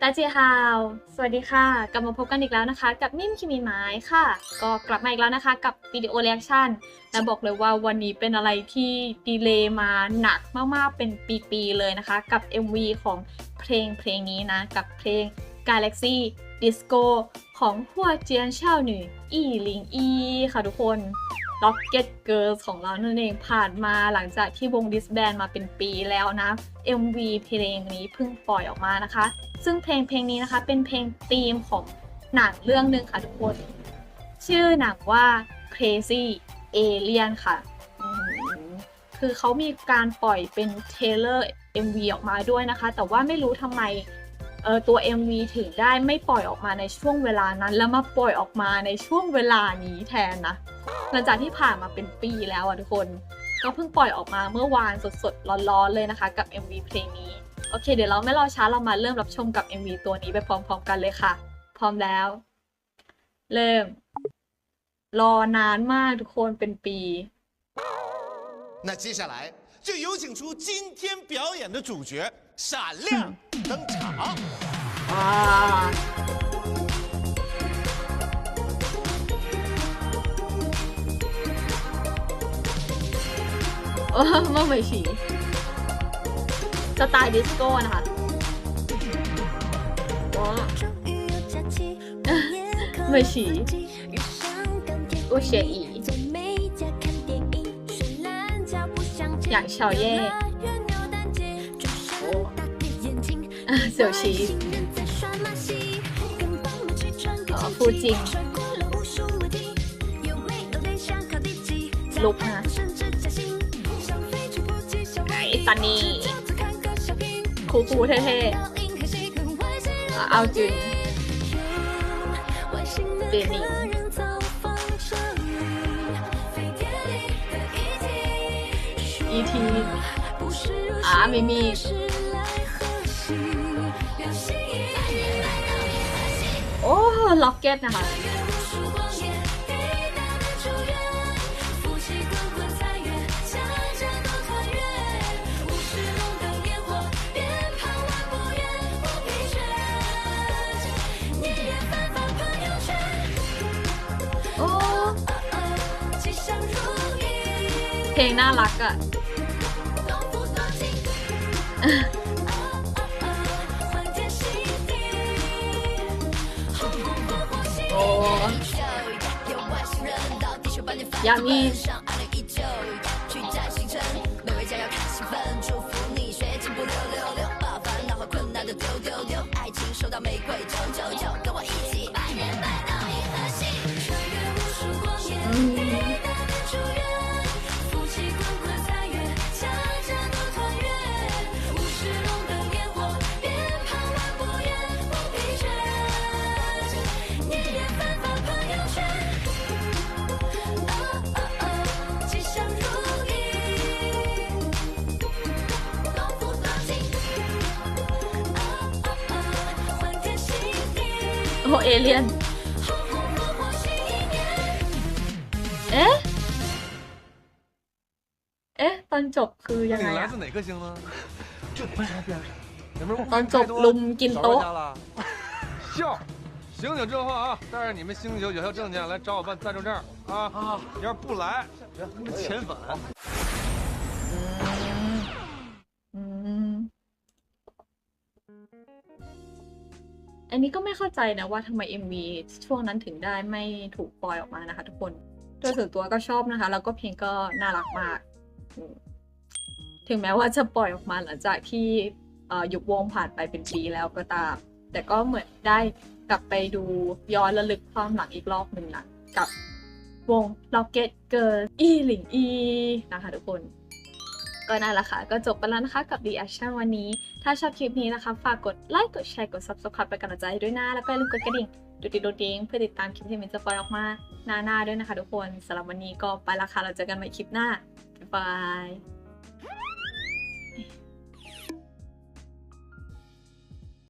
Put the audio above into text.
ตาเจีฮาว สวัสดีค่ะ กลับมาพบกันอีกแล้วนะคะ กับนิ่มคิมีไม้ค่ะ ก็กลับมาอีกแล้วนะคะ กับวิดีโอเรีแอคชั่นและบอกเลยว่าวันนี้เป็นอะไรที่ดีเลย์มาหนักมากๆ เป็นปีๆเลยนะคะ กับ MV ของเพลงเพลงนี้นะ กับเพลง Galaxy Disco ของหัวเจียนเช่าหนึ่อีหลิงอีค่ะทุกคน Rocket Girls ของเรานั่นเองผ่านมาหลังจากที่วง Disband มาเป็นปีแล้วนะ MV เพลงนี้เพิ่งปล่อยออกมานะคะ ซึ่งเพลงเพลงนี้นะคะเป็นเพลงธีมของหนังเรื่องหนึ่งค่ะทุกคน ชื่อหนังว่า Crazy Alien ค่ะคือเขามีการปล่อยเป็นเทเลอร์ MV ออกมาด้วยนะคะ แต่ว่าไม่รู้ทำไมเออตัว MV ถึงได้ไม่ปล่อยออกมาในช่วงเวลานั้น แล้วมาปล่อยออกมาในช่วงเวลานี้แทนนะหลังจากที่ผ่านมาเป็นปีแล้วอะทุกคน ก็เพิ่งปล่อยออกมาเมื่อวานสดๆร้อนๆเลยนะคะ กับ MV เพลงนี้ โอเค เดี๋ยวเราไม่รอช้าเรามาเริ่มรับชมกับ MV ตัวนี้ไปพร้อมๆ กันเลยค่ะ พร้อมแล้ว เริ่ม รอนานมากทุกคนเป็นปี 那接下来就有请出今天表演的主角闪亮登场。 อ่าโอ้เมื่อไม่ฉี สไตล์ดิสโก้นะคะว้าไม่ฉีโอเชียอีอย่างเฉาเย่เสี่ยวชีฟูจิลุกนะไอตันนี่ คูคูเท่ๆ เอาจริงเดนิง E.T. อ่ามิมีโอ้ ล็อกเก็ตนะคะ เพลงน่ารักอะโอ้ยามี โอ้เอเลียน เอ๊ะ เอ๊ะ ตอนจบคือยังไง 你来 อะ 自哪颗星呢？就不是边有没有 ตอนจบลุมกิน 少 โต๊ะ 玩家了？笑，醒醒之后啊，带着你们星球有效证件来找我办暂住证啊！啊，要是不来，遣返。 อันนี้ก็ไม่เข้าใจนะว่าทำไม MV ช่วงนั้นถึงได้ไม่ถูกปล่อยออกมานะคะ ทุกคนโดยส่วนตัวก็ชอบนะคะ แล้วก็เพลงก็น่ารักมาก ถึงแม้ว่าจะปล่อยออกมาหลังจากที่เอ่อยุควงผ่านไปเป็นปีแล้วก็ตาม แต่ก็เหมือนได้กลับไปดูย้อนระลึกความหลังอีกรอบหนึ่งนะกับวง Rocket Girl อีหลิงอีนะคะทุกคน ก็นั่นแหละค่ะ ก็จบไปแล้วนะคะกับ reaction วันนี้ ถ้าชอบคลิปนี้นะคะ ฝากกดไลค์ กดแชร์ กด subscribe ไปนกำลังใจให้ด้วยนะ แล้วก็อย่าลืมกดกระดิ่งดูดิดูดิงเพื่อติดตามคลิปที่มินจะปล่อยออกมาหน้าๆด้วยนะคะทุกคนสำหรับวันนี้ก็ไปละค่ะ เราเจอกันใหม่คลิปหน้าบ๊ายบาย